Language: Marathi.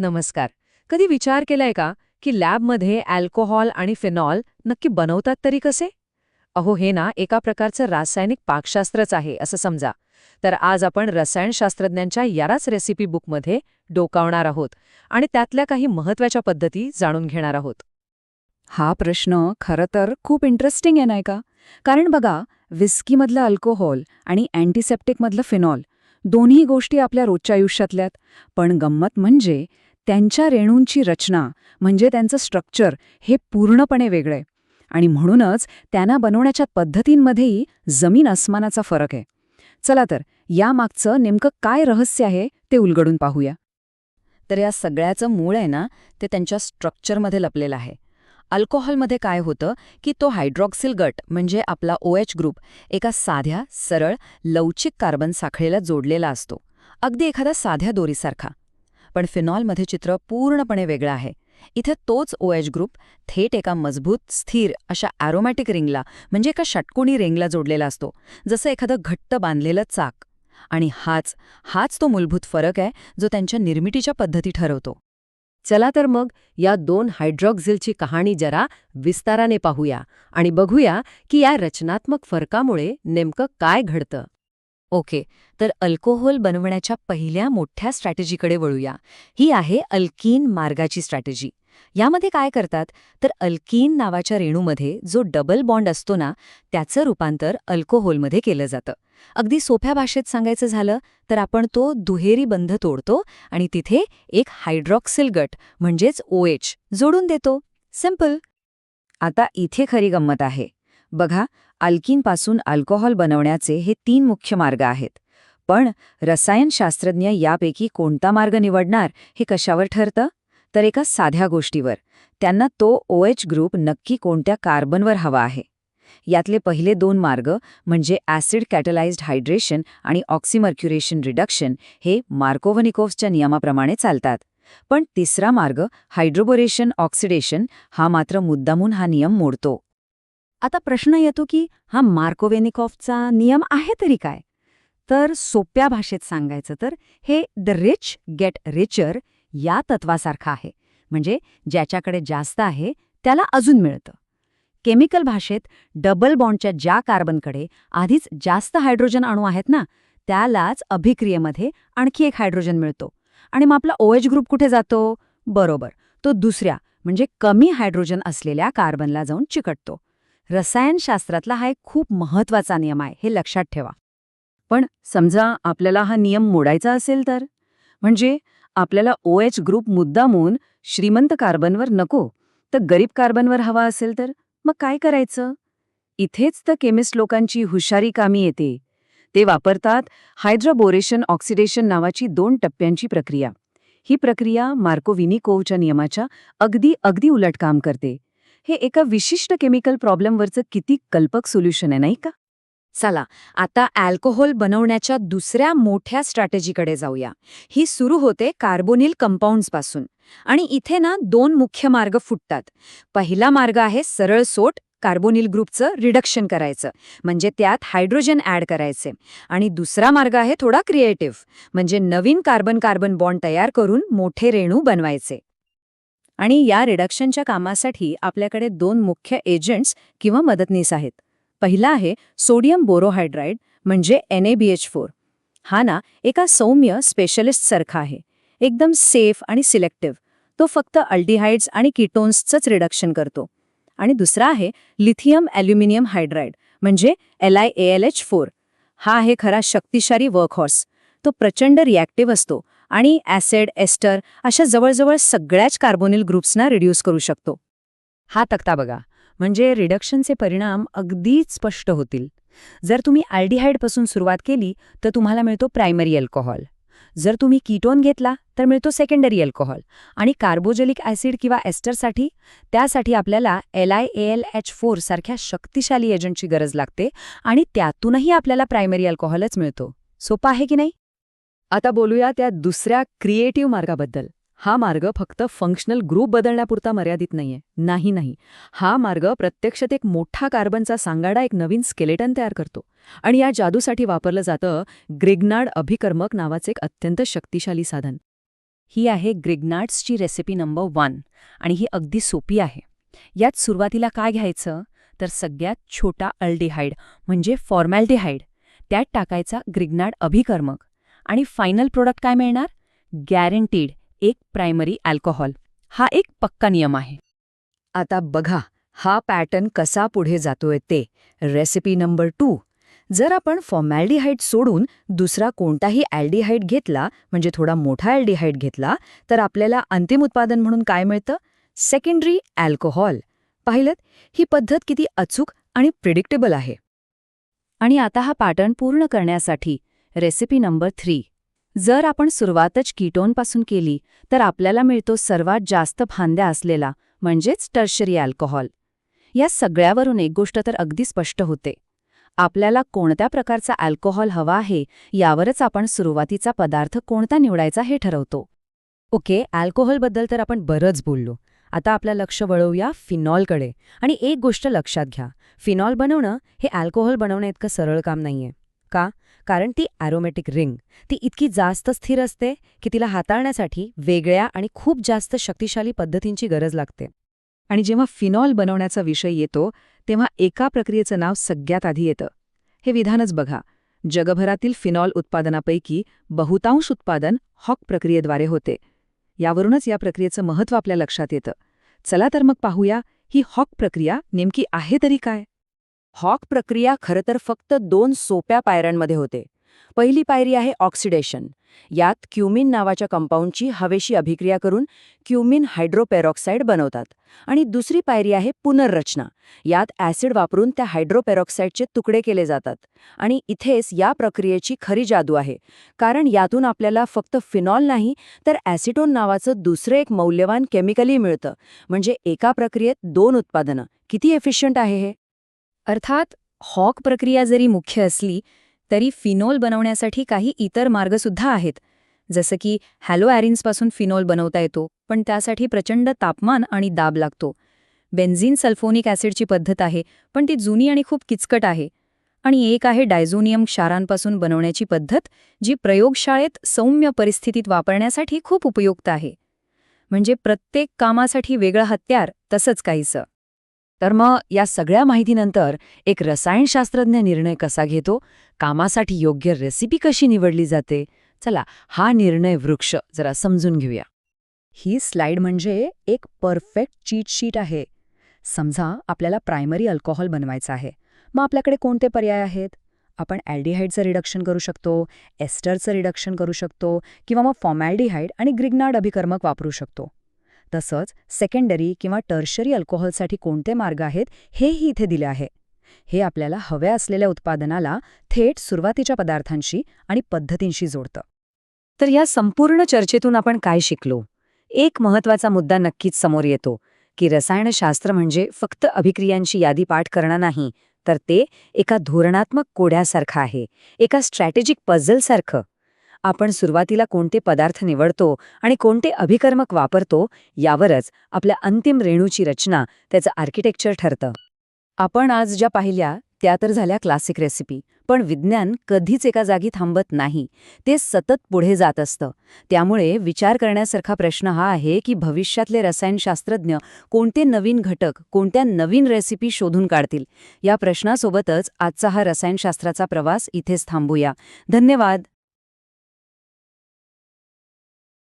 नमस्कार. कधी विचार केलाय का की लॅबमध्ये अल्कोहॉल आणि फिनॉल नक्की बनवतात तरी कसे? अहो हे ना एका प्रकारचं रासायनिक पाकशास्त्रच आहे असं समजा. तर आज आपण रसायनशास्त्रज्ञांच्या याराच रेसिपी बुकमध्ये डोकावणार आहोत आणि त्यातल्या काही महत्त्वाच्या पद्धती जाणून घेणार आहोत. हा प्रश्न खरं तर खूप इंटरेस्टिंग आहे नाही का? कारण बघा विस्कीमधलं अल्कोहोल आणि अँटीसेप्टिकमधलं फिनॉल दोन्ही गोष्टी आपल्या रोजच्या आयुष्यातल्यात. पण गंमत म्हणजे त्यांच्या रेणूंची रचना म्हणजे त्यांचं स्ट्रक्चर हे पूर्णपणे वेगळंय आणि म्हणूनच त्यांना बनवण्याच्या पद्धतींमध्येही जमीन अस्मानाचा फरक आहे. चला तर यामागचं नेमकं काय रहस्य आहे ते उलगडून पाहूया. तर या सगळ्याचं मूळ आहे ना ते त्यांच्या स्ट्रक्चरमध्ये लपलेलं आहे. अल्कोहॉलमध्ये काय होतं की तो हायड्रॉक्सिल गट म्हणजे आपला ओ एच ग्रुप एका साध्या सरळ लवचिक कार्बन साखळीला जोडलेला असतो. अगदी एखादा साध्या दोरीसारखा. पण फिनॉलमध्ये चित्र पूर्णपणे वेगळं आहे. इथे तोच ओ एच ग्रुप थेट एका मजबूत स्थिर अशा ॲरोमॅटिक रिंगला म्हणजे एका षटकोणी रिंगला जोडलेला असतो जसं एखादं घट्ट बांधलेलं चाक. आणि हाच हाच तो मूलभूत फरक आहे जो त्यांच्या निर्मितीच्या पद्धती ठरवतो. चला तर मग या दोन हायड्रॉक्झिलची कहाणी जरा विस्ताराने पाहूया आणि बघूया की या रचनात्मक फरकामुळे नेमकं काय घडतं. ओके तर अल्कोहोल बनवण्याच्या पहिल्या मोठ्या स्ट्रॅटेजीकडे वळूया. ही आहे अल्कीन मार्गाची स्ट्रॅटेजी. यामध्ये काय करतात तर अल्कीन नावाच्या रेणूमध्ये जो डबल बॉन्ड असतो ना त्याचं रूपांतर अल्कोहोलमध्ये केलं जातं. अगदी सोप्या भाषेत सांगायचं झालं तर आपण तो दुहेरी बंध तोडतो आणि तिथे एक हायड्रॉक्सिल गट म्हणजेच ओ जोडून देतो. सिंपल आता इथे खरी गंमत आहे. बघा अल्कीनपासून अल्कोहॉल बनवण्याचे हे तीन मुख्य मार्ग आहेत. पण रसायनशास्त्रज्ञ यापैकी कोणता मार्ग निवडणार हे कशावर ठरतं? तर एका साध्या गोष्टीवर. त्यांना तो ओ एच ग्रुप नक्की कोणत्या कार्बनवर हवा आहे? यातले पहिले दोन मार्ग म्हणजे ॲसिड कॅटलाइज्ड हायड्रेशन आणि ऑक्सिमर्क्युरेशन रिडक्शन हे मार्कोव्हनिकोव्सच्या नियमाप्रमाणे चालतात. पण तिसरा मार्ग हायड्रोबोरेशन ऑक्सिडेशन हा मात्र मुद्दामून हा नियम मोडतो. आता प्रश्न येतो की हा मार्कोवेनिकॉफचा नियम आहे तरी काय? तर सोप्या भाषेत सांगायचं तर हे द रिच गेट रिचर या तत्वासारखं आहे. म्हणजे ज्याच्याकडे जास्त आहे त्याला अजून मिळतं. केमिकल भाषेत डबल बॉन्डच्या ज्या कार्बनकडे आधीच जास्त हायड्रोजन अणू आहेत ना त्यालाच अभिक्रियेमध्ये आणखी एक हायड्रोजन मिळतो. आणि मग आपला ओएच ग्रुप कुठे जातो? बरोबर तो दुसऱ्या म्हणजे कमी हायड्रोजन असलेल्या कार्बनला जाऊन चिकटतो. रसायनशास्त्रातला हा एक खूप महत्त्वाचा नियम आहे हे लक्षात ठेवा. पण समजा आपल्याला हा नियम मोडायचा असेल तर? म्हणजे आपल्याला ओ एच ग्रुप मुद्दामून श्रीमंत कार्बनवर नको तर गरीब कार्बनवर हवा असेल तर? मग काय करायचं? इथेच तर केमिस्ट लोकांची हुशारी कामी येते. ते वापरतात हायड्रोबोरेशन ऑक्सिडेशन नावाची दोन टप्प्यांची प्रक्रिया. ही प्रक्रिया मार्कोविनिकोवच्या नियमाच्या अगदी अगदी उलट काम करते. हे एका विशिष्ट केमिकल प्रॉब्लेमवरचं किती कल्पक सोल्युशन आहे नाही का? चला आता अल्कोहोल बनवण्याच्या दुसऱ्या मोठ्या स्ट्रॅटेजीकडे जाऊया. ही सुरू होते कार्बोनिल कंपाऊंड्सपासून. आणि इथे ना दोन मुख्य मार्ग फुटतात. पहिला मार्ग आहे सरळ सोट कार्बोनिल ग्रुपचं रिडक्शन करायचं. म्हणजे त्यात हायड्रोजन ॲड करायचे. आणि दुसरा मार्ग आहे थोडा क्रिएटिव्ह. म्हणजे नवीन कार्बन कार्बन बॉन्ड तयार करून मोठे रेणू बनवायचे. आणि या रिडक्शनच्या कामासाठी आपल्याकडे दोन मुख्य एजंट्स किंवा मदतनीस आहेत. पहिला आहे सोडियम बोरोहायड्राईड म्हणजे एच फोर हा ना एका सौम्य स्पेशलिस्टसारखा आहे. एकदम सेफ आणि सिलेक्टिव्ह तो फक्त अल्डिहाइड्स आणि किटोन्सचंच रिडक्शन करतो. आणि दुसरा आहे लिथियम ॲल्युमिनियम हायड्राईड म्हणजे L I L H four हा आहे खरा शक्तिशाली वर्कहॉर्स तो प्रचंड रिॲक्टिव्ह असतो आणि ॲसिड एस्टर अशा जवळजवळ सगळ्याच कार्बोनिल ग्रुप्सना रिड्यूस करू शकतो. हा तक्ता बघा. म्हणजे रिडक्शनचे परिणाम अगदीच स्पष्ट होतील. जर तुम्ही अल्डिहाइडपासून सुरुवात केली तर तुम्हाला मिळतो प्रायमरी अल्कोहॉल. जर तुम्ही कीटोन घेतला तर मिळतो सेकंडरी अल्कोहॉल. आणि कार्बोजेलिक ॲसिड किंवा एस्टरसाठी त्यासाठी आपल्याला L I A L H four सारख्या शक्तिशाली एजंटची गरज लागते आणि त्यातूनही आपल्याला प्रायमरी अल्कोहॉलच मिळतो. सोपा आहे की नाही? आता बोलूया त्या दुसऱ्या क्रिएटिव्ह मार्गाबद्दल. हा मार्ग फक्त फंक्शनल ग्रुप बदलण्यापुरता मर्यादित नाहीये. नाही नाही. हा मार्ग प्रत्यक्षात एक मोठा कार्बनचा सांगाडा एक नवीन स्केलेटन तयार करतो. आणि या जादूसाठी वापरलं जातं ग्रिग्नाड अभिकर्मक नावाचं एक अत्यंत शक्तिशाली साधन. ही आहे ग्रिग्नाट्सची रेसिपी नंबर वन आणि ही अगदी सोपी आहे. यात सुरुवातीला काय घ्यायचं? तर सगळ्यात छोटा अल्डिहाइड म्हणजे फॉर्मॅल्डिहाइड त्यात टाकायचा ग्रिग्नाड अभिकर्मक. आणि फायनल प्रोडक्ट काय मिळणार? गॅरंटीड एक प्रायमरी अल्कोहॉल हा एक पक्का नियम आहे. आता बघा हा पॅटर्न कसा पुढे जातोय ते. रेसिपी नंबर टू जर आपण फॉर्मॅल्डिहाइड सोडून दुसरा कोणताही ॲल्डिहाइड घेतला म्हणजे थोडा मोठा ॲल्डिहाइड घेतला तर आपल्याला अंतिम उत्पादन म्हणून काय मिळतं? सेकंडरी अल्कोहॉल पाहिलं ही पद्धत किती अचूक आणि प्रिडिक्टेबल आहे. आणि आता हा पॅटर्न पूर्ण करण्यासाठी रेसिपी नंबर थ्री. जर आपण सुरुवातच कीटोनपासून केली तर आपल्याला मिळतो सर्वात जास्त फांद्या असलेला म्हणजेच टर्शरी अल्कोहोल. या सगळ्यावरून एक गोष्ट तर अगदी स्पष्ट होते. आपल्याला कोणत्या प्रकारचा अल्कोहोल हवा आहे यावरच आपण सुरुवातीचा पदार्थ कोणता निवडायचा हे ठरवतो. ओके अल्कोहोलबद्दल तर आपण बरंच बोललो. आता आपलं लक्ष वळवूया फिनॉलकडे. आणि एक गोष्ट लक्षात घ्या. फिनॉल बनवणं हे अल्कोहोल बनवणं इतकं सरळ काम नाहीये. का? कारण ती ॲरोमॅटिक रिंग ती इतकी जास्त स्थिर असते की तिला हाताळण्यासाठी वेगळ्या आणि खूप जास्त शक्तिशाली पद्धतींची गरज लागते. आणि जेव्हा फिनॉल बनवण्याचा विषय येतो तेव्हा एका प्रक्रियेचं नाव सगळ्यात आधी येतं. हे विधानच बघा. जगभरातील फिनॉल उत्पादनापैकी बहुतांश उत्पादन हॉक प्रक्रियेद्वारे होते. यावरूनच या प्रक्रियेचं महत्त्व आपल्या लक्षात येतं. चला तर मग पाहूया ही हॉक प्रक्रिया नेमकी आहे तरी काय? हॉक प्रक्रिया खरं तर फक्त दोन सोप्या पायऱ्यांमध्ये होते. पहिली पायरी आहे ऑक्सिडेशन. यात क्युमिन नावाच्या कंपाऊंडची हवेशी अभिक्रिया करून क्युमिन हायड्रोपेरॉक्साईड बनवतात. आणि दुसरी पायरी आहे पुनर्रचना. यात ॲसिड वापरून त्या हायड्रोपेरॉक्साईडचे तुकडे केले जातात. आणि इथेच या प्रक्रियेची खरी जादू आहे. कारण यातून आपल्याला फक्त फिनॉल नाही तर ॲसिटोन नावाचं दुसरं एक मौल्यवान केमिकलही मिळतं. म्हणजे एका प्रक्रियेत दोन उत्पादनं. किती एफिशियंट आहे हे? अर्थात हॉक प्रक्रिया जरी मुख्य असली तरी फिनोल बनवण्यासाठी काही इतर मार्गसुद्धा आहेत. जसं की हॅलो ॲरिन्सपासून फिनोल बनवता येतो पण त्यासाठी प्रचंड तापमान आणि दाब लागतो. बेन्झिन सल्फोनिक ॲसिडची पद्धत आहे पण ती जुनी आणि खूप किचकट आहे. आणि एक आहे डायझोनियम क्षारांपासून बनवण्याची पद्धत जी प्रयोगशाळेत सौम्य परिस्थितीत वापरण्यासाठी खूप उपयुक्त आहे. म्हणजे प्रत्येक कामासाठी वेगळं हत्यार तसंच काहीसं. तर मग या सगळ्या माहितीनंतर एक रसायनशास्त्रज्ञ निर्णय कसा घेतो? कामासाठी योग्य रेसिपी कशी निवडली जाते? चला हा निर्णय वृक्ष जरा समजून घेऊया. ही स्लाइड म्हणजे एक परफेक्ट चीट शीट आहे. समजा आपल्याला प्रायमरी अल्कोहॉल बनवायचं आहे. मग आपल्याकडे कोणते पर्याय आहेत? आपण ॲल्डिहाईडचं रिडक्शन करू शकतो एस्टरचं रिडक्शन करू शकतो किंवा मग फॉमॅल्डिहाईड आणि ग्रिग्नाड अभिकर्मक वापरू शकतो. तसंच सेकंडरी किंवा टर्शरी अल्कोहोलसाठी कोणते मार्ग आहेत हेही इथे दिले आहे. हे आपल्याला हव्या असलेल्या उत्पादनाला थेट सुरुवातीच्या पदार्थांशी आणि पद्धतींशी जोडतं. तर या संपूर्ण चर्चेतून आपण काय शिकलो? एक महत्त्वाचा मुद्दा नक्कीच समोर येतो की रसायनशास्त्र म्हणजे फक्त अभिक्रियांची यादी पाठ करणं नाही तर ते एका धोरणात्मक कोड्यासारखं आहे एका स्ट्रॅटेजिक पझलसारखं आपण सुरुवातीला कोणते पदार्थ निवडतो आणि कोणते अभिकर्मक वापरतो यावरच आपल्या अंतिम रेणूची रचना त्याचं आर्किटेक्चर ठरतं. आपण आज ज्या पाहिल्या त्या तर झाल्या क्लासिक रेसिपी पण विज्ञान कधीच एका जागी थांबत नाही. ते सतत पुढे जात असतं. त्यामुळे विचार करण्यासारखा प्रश्न हा आहे की भविष्यातले रसायनशास्त्रज्ञ कोणते नवीन घटक कोणत्या नवीन रेसिपी शोधून काढतील? या प्रश्नासोबतच आजचा हा रसायनशास्त्राचा प्रवास इथेच थांबूया. धन्यवाद!